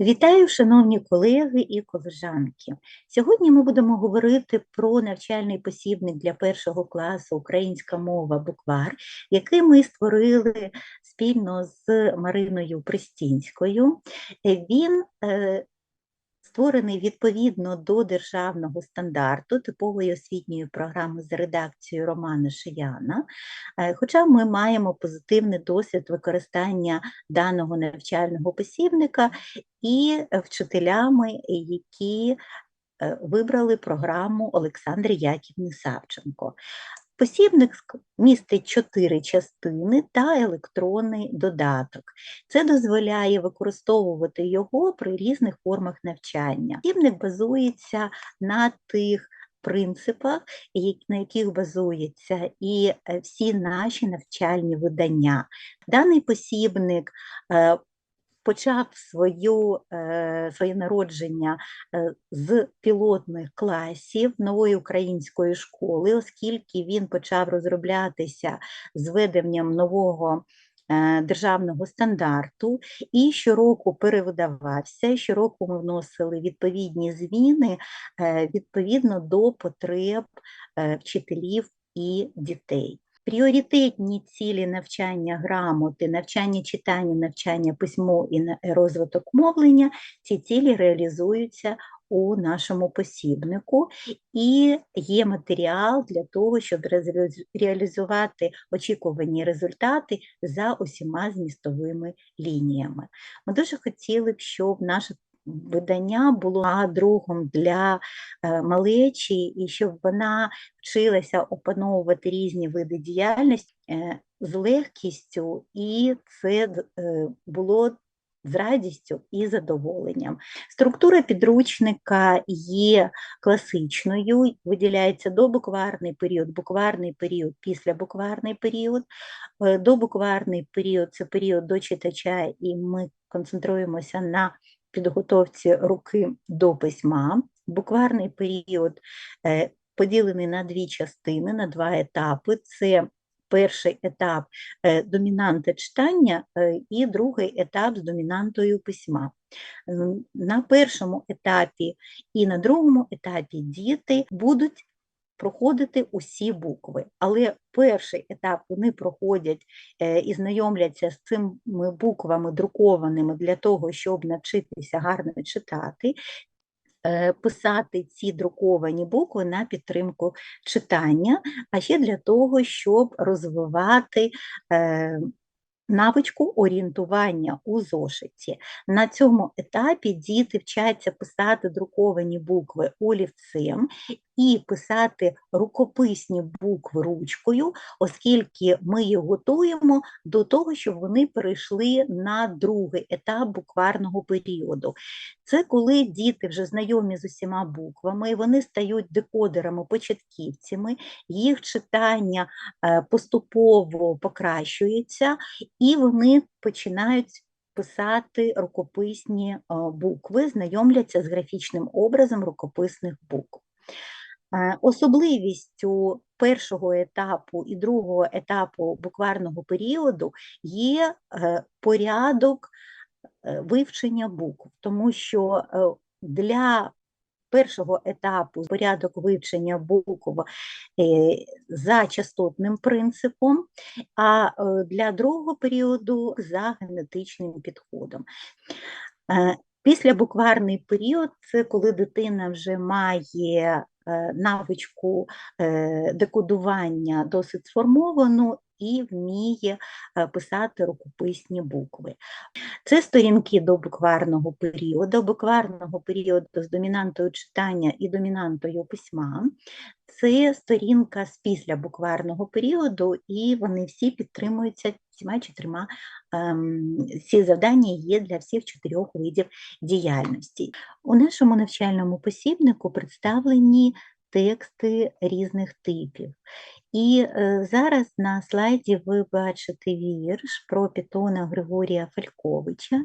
Вітаю, шановні колеги і колежанки. Сьогодні ми будемо говорити про навчальний посібник для першого класу Українська мова буквар, який ми створили спільно з Мариною Пристінською. Він е, створений відповідно до державного стандарту типової освітньої програми за редакцією Романа Шияна. Е, Хоча ми маємо позитивний досвід використання даного навчального посібника і вчителями, які е, вибрали програму Олександри Яківни Савченко. Посібник містить чотири частини та електронний додаток. Це дозволяє використовувати його при різних формах навчання. Посібник базується на тих принципах, на яких базуються і е, всі наші навчальні видання. Даний посібник е, почав свою, е, своє народження е, з пілотних класів нової української школи, оскільки він почав розроблятися з введенням нового е, державного стандарту і щороку перевидавався. Щороку ми вносили відповідні зміни відповідно до потреб вчителів і дітей. Пріоритетні цілі навчання грамоти, навчання читання, навчання письмо і розвиток мовлення, ці цілі реалізуються у нашому посібнику, і є матеріал для того, щоб реалізувати очікувані результати за усіма змістовими лініями. Ми дуже хотіли б, щоб наше видання було другом для е, малечі, і щоб вона вчилася опановувати різні види діяльності е, з легкістю, і це е, було з радістю і задоволенням. Структура підручника є класичною, виділяється добукварний період, букварний період, післябукварний період. Добукварний період це період до читача, і ми концентруємося на підготовці руки до письма. Букварний період е, поділений на дві частини, на два етапи. Це перший етап е, домінанта читання е, і другий етап з домінантою письма. На першому етапі і на другому етапі діти будуть проходити усі букви, але перший етап вони проходять е, і знайомляться з цими буквами друкованими для того, щоб навчитися гарно читати е, писати ці друковані букви на підтримку читання, а ще для того, щоб розвивати е, навичку орієнтування у зошиті. На цьому етапі діти вчаться писати друковані букви олівцем і писати рукописні букви ручкою, оскільки ми їх готуємо до того, щоб вони перейшли на другий етап букварного періоду. Це коли діти вже знайомі з усіма буквами, вони стають декодерами, початківцями, їх читання е, поступово покращується, і вони починають писати рукописні е, букви, знайомляться з графічним образом рукописних букв. Е, Особливістю першого етапу і другого етапу букварного періоду є е, порядок е, вивчення букв, тому що для першого етапу порядок вивчення букв за частотним принципом, а для другого періоду за генетичним підходом. Е, Післябукварний період це коли дитина вже має навичку е, декодування досить сформовану і вміє е, писати рукописні букви. Це сторінки до букварного періоду, букварного періоду з домінантою читання і домінантою письма. Це сторінка з післябукварного періоду, і вони всі підтримуються всіма чотирма. Ці завдання є для всіх чотирьох видів діяльності. У нашому навчальному посібнику представлені тексти різних типів. І е, зараз на слайді ви бачите вірш про Пітона Григорія Фальковича.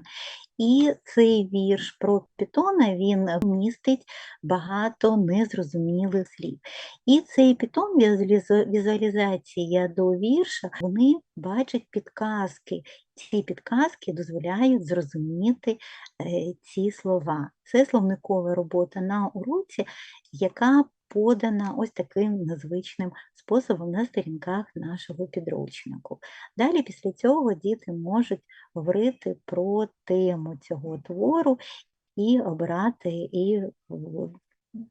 І цей вірш про Пітона він містить багато незрозумілих слів. І цей Пітон, візуалізація до вірша, вони бачать підказки. Ці підказки дозволяють зрозуміти е, ці слова. Це словникова робота на уроці, яка подана ось таким незвичним способом на сторінках нашого підручнику. Далі, після цього, діти можуть говорити про тему цього твору і обирати і в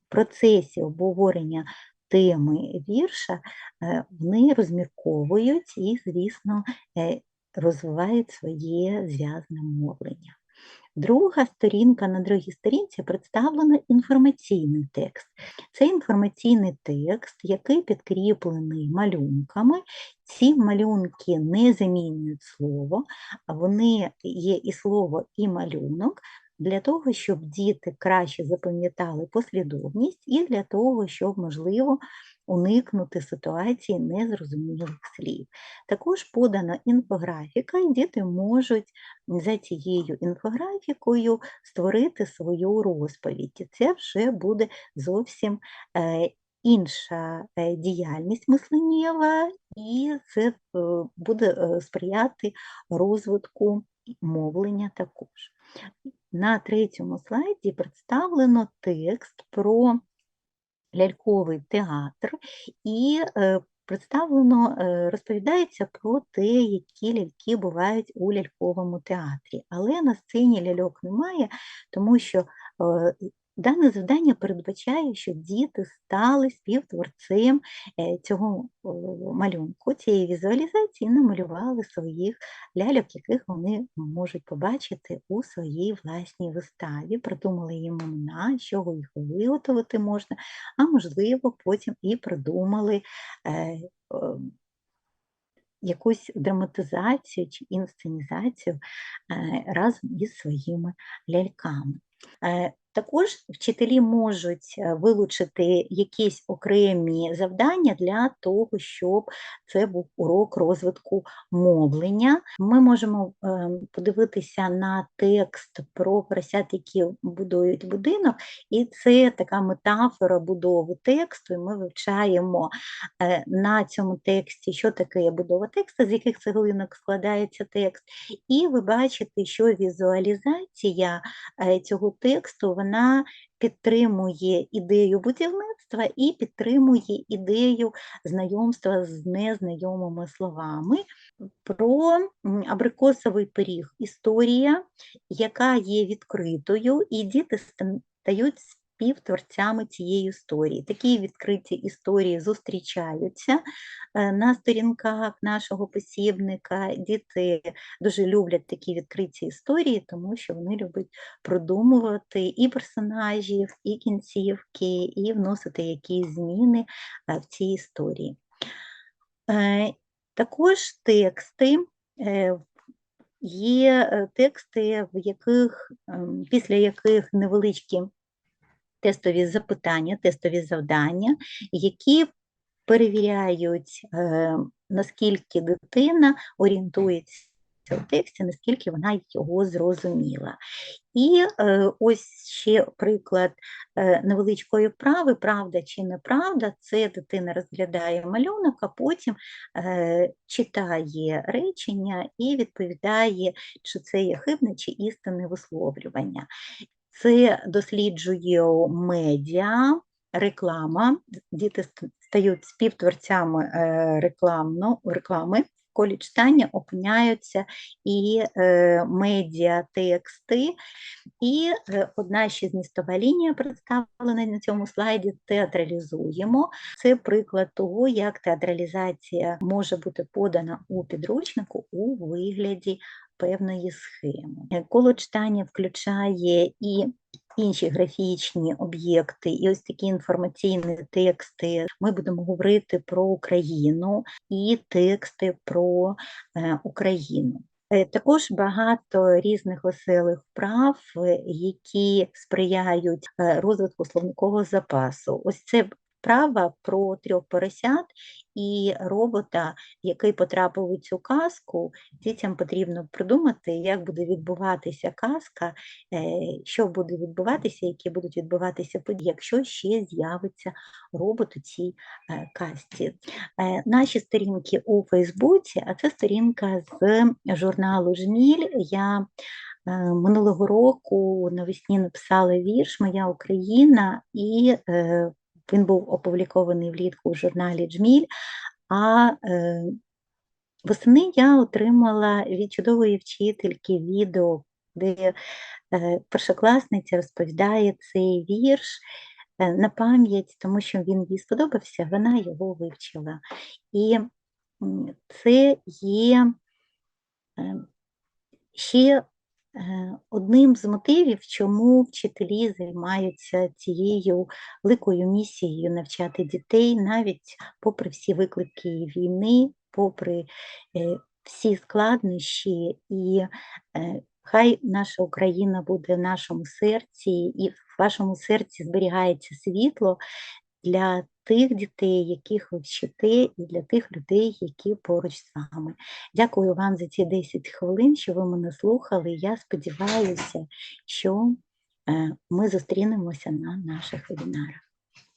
процесі обговорення теми вірша е, вони розмірковують і, звісно, е, розвивають своє зв'язне мовлення. Друга сторінка на другій сторінці представлено інформаційний текст. Це інформаційний текст, який підкріплений малюнками. Ці малюнки не замінюють слово, а вони є і слово, і малюнок. Для того, щоб діти краще запам'ятали послідовність, і для того, щоб, можливо, уникнути ситуації незрозумілих слів. Також подана інфографіка, і діти можуть за цією інфографікою створити свою розповідь. Це вже буде зовсім е, інша е, діяльність мисленнєва, і це е, буде сприяти розвитку мовлення також. На третьому слайді представлено текст про ляльковий театр, і е, представлено, е, розповідається про те, які ляльки бувають у ляльковому театрі. Але на сцені ляльок немає, тому що е, Дане завдання передбачає, щоб діти стали співтворцем е, цього малюнку, цієї візуалізації, намалювали своїх ляльок, яких вони можуть побачити у своїй власній виставі, придумали їм імена, з чого їх виготовити можна, а можливо, потім і придумали. Е, якусь драматизацію чи інсценізацію е, разом із своїми ляльками. Також вчителі можуть е, вилучити якісь окремі завдання для того, щоб це був урок розвитку мовлення. Ми можемо ем, подивитися на текст про поросят, які будують будинок, і це така метафора будови тексту. Ми вивчаємо е, на цьому тексті, що таке будова тексту, з яких цеглинок складається текст. І ви бачите, що візуалізація е, цього тексту вона підтримує ідею будівництва і підтримує ідею знайомства з незнайомими словами. Про абрикосовий пиріг. Історія, яка є відкритою, і діти стають співтворцями цієї історії. Такі відкриті історії зустрічаються е, на сторінках нашого посібника. Діти дуже люблять такі відкриті історії, тому що вони люблять продумувати і персонажів, і кінцівки, і вносити якісь зміни е, в ці історії. Е, також тексти. Є тексти, в яких, ем, після яких невеличкі тестові запитання, тестові завдання, які перевіряють, е, наскільки дитина орієнтується у тексті, наскільки вона його зрозуміла. І е, ось ще приклад е, невеличкої вправи, правда чи неправда, це дитина розглядає малюнок, а потім читає речення і відповідає, чи це є хибне чи істинне висловлювання. Це досліджує медіа, реклама. Діти стають співтворцями е, реклами. В колі читання опиняються і е, медіа тексти, і е, одна ще змістова лінія представлена на цьому слайді театралізуємо. Це приклад того, як театралізація може бути подана у підручнику у вигляді певної схеми. Коло читання включає і інші графічні об'єкти, і ось такі інформаційні тексти. Ми будемо говорити про Україну і тексти про е, Україну. Е, також багато різних веселих вправ, е, які сприяють розвитку словникового запасу. Ось це вправа про трьох поросят і робота, який потрапив у цю казку. Дітям потрібно придумати, як буде відбуватися казка, е, що буде відбуватися, які будуть відбуватися події, якщо ще з'явиться робот у цій е, казці. Е, Наші сторінки у Фейсбуці, а це сторінка з журналу Жміль. Я минулого року навесні написала вірш Моя Україна, і він був опублікований влітку у журналі Джміль. А е, восени я отримала від чудової вчительки відео, де е, першокласниця розповідає цей вірш е, на пам'ять, тому що він їй сподобався, вона його вивчила. І це є е, ще одним з мотивів, чому вчителі займаються цією великою місією навчати дітей, навіть попри всі виклики війни, попри е, всі складнощі, і е, хай наша Україна буде в нашому серці, і в вашому серці зберігається світло для тих дітей, яких ви вчите, і для тих людей, які поруч з вами. Дякую вам за ці 10 хвилин, що ви мене слухали. Я сподіваюся, що е, ми зустрінемося на наших вебінарах.